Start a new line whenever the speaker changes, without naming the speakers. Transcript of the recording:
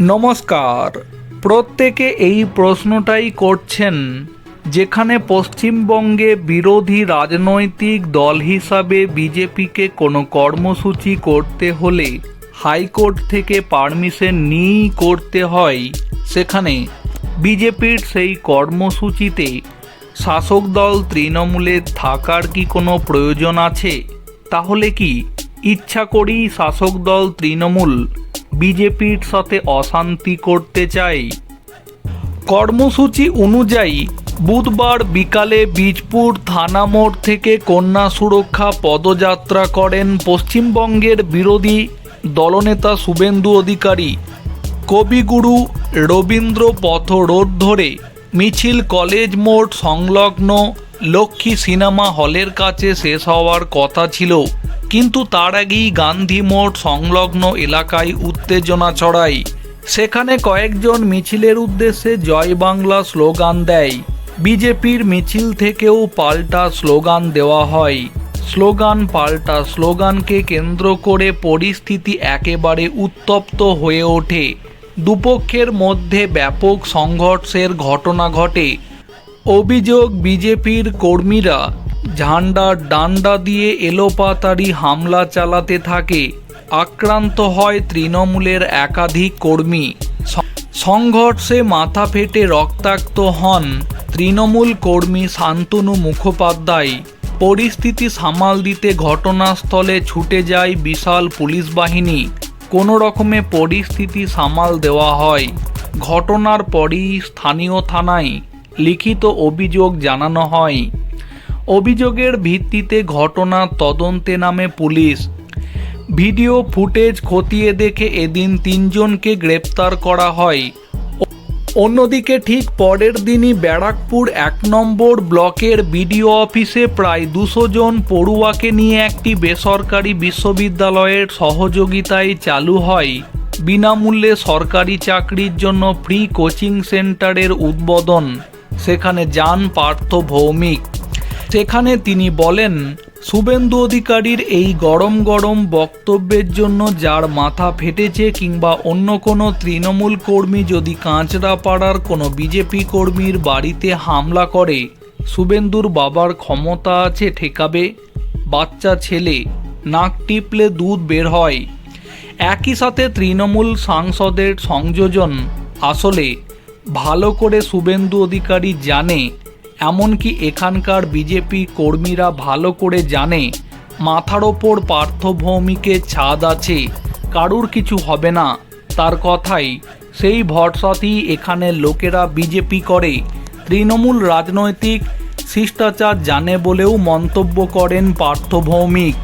নমস্কার। প্রত্যেকে এই প্রশ্নটাই করছেন, যেখানে পশ্চিমবঙ্গে বিরোধী রাজনৈতিক দল হিসাবে বিজেপিকে কোনো কর্মসূচি করতে হলে হাইকোর্ট থেকে পারমিশন নিয়েই করতে হয়। সেখানে বিজেপির সেই কর্মসূচিতে শাসক দল তৃণমূলে থাকার কি কোনো প্রয়োজন আছে? তাহলে কি ইচ্ছা করেই শাসক দল তৃণমূল বিজেপির সাথে অশান্তি করতে চাই। কর্মসূচি অনুযায়ী বুধবার বিকালে বীজপুর থানা মোড় থেকে কন্যা সুরক্ষা পদযাত্রা করেন পশ্চিমবঙ্গের বিরোধী দলনেতা শুভেন্দু অধিকারী। কবিগুরু রবীন্দ্র পথ রোড ধরে মিছিল কলেজ মোড় সংলগ্ন লক্ষ্মী সিনেমা হলের কাছে শেষ হওয়ার কথা ছিল। কিন্তু তার আগেই গান্ধী মোড় সংলগ্ন এলাকায় উত্তেজনা ছড়ায়। সেখানে কয়েকজন মিছিলের উদ্দেশ্যে জয় বাংলা স্লোগান দেয়। বিজেপির মিছিল থেকেও পাল্টা স্লোগান দেওয়া হয়। স্লোগান পাল্টা স্লোগানকে কেন্দ্র করে পরিস্থিতি একেবারে উত্তপ্ত হয়ে ওঠে। দুপক্ষের মধ্যে ব্যাপক সংঘর্ষের ঘটনা ঘটে। অভিযোগ বিজেপির কর্মীরা ঝান্ডার ডান্ডা দিয়ে এলোপাতাড়ি হামলা চালাতে থাকে। আক্রান্ত হয় তৃণমূলের একাধিক কর্মী। সংঘর্ষে মাথা ফেটে রক্তাক্ত হন তৃণমূল কর্মী শান্তনু মুখোপাধ্যায়। পরিস্থিতি সামাল দিতে ঘটনাস্থলে ছুটে যায় বিশাল পুলিশ বাহিনী। কোনো রকমে পরিস্থিতি সামাল দেওয়া হয়। ঘটনার পরই স্থানীয় থানায় লিখিত অভিযোগ জানানো হয়। অভিযোগের ভিত্তিতে ঘটনার তদন্তে নামে পুলিশ। ভিডিও ফুটেজ খতিয়ে দেখে এদিন তিনজনকে গ্রেপ্তার করা হয়। অন্যদিকে ঠিক পরের দিনই ব্যারাকপুর এক নম্বর ব্লকের বিডিও অফিসে প্রায় দুশো জন পড়ুয়াকে নিয়ে একটি বেসরকারি বিশ্ববিদ্যালয়ের সহযোগিতায় চালু হয়। বিনামূল্যে সরকারি চাকরির জন্য ফ্রি কোচিং সেন্টারের উদ্বোধন। সেখানে যান পার্থ ভৌমিক। সেখানে তিনি বলেন, শুভেন্দু অধিকারীর এই গরম গরম বক্তব্যের জন্য যার মাথা ফেটেছে কিংবা অন্য কোনো তৃণমূল কর্মী যদি কাঁচরাপাড়ার কোনো বিজেপি কর্মীর বাড়িতে হামলা করে, শুভেন্দুর বাবার ক্ষমতা আছে ঠেকাবে, বাচ্চা ছেলে, নাক টিপলে দুধ বের হয়। একই সাথে তৃণমূল সাংসদের সংযোজন, আসলে ভালো করে শুভেন্দু অধিকারী জানে এমনকি এখানকার বিজেপি কর্মীরা ভালো করে জানে, মাথার ওপর পার্থভৌমিকে ছাদ আছে, কারুর কিছু হবে না। তার কথাই, সেই ভরসাতেই এখানে লোকেরা বিজেপি করে। তৃণমূল রাজনৈতিক শিষ্টাচার জানে বলেও মন্তব্য করেন পার্থভৌমিক।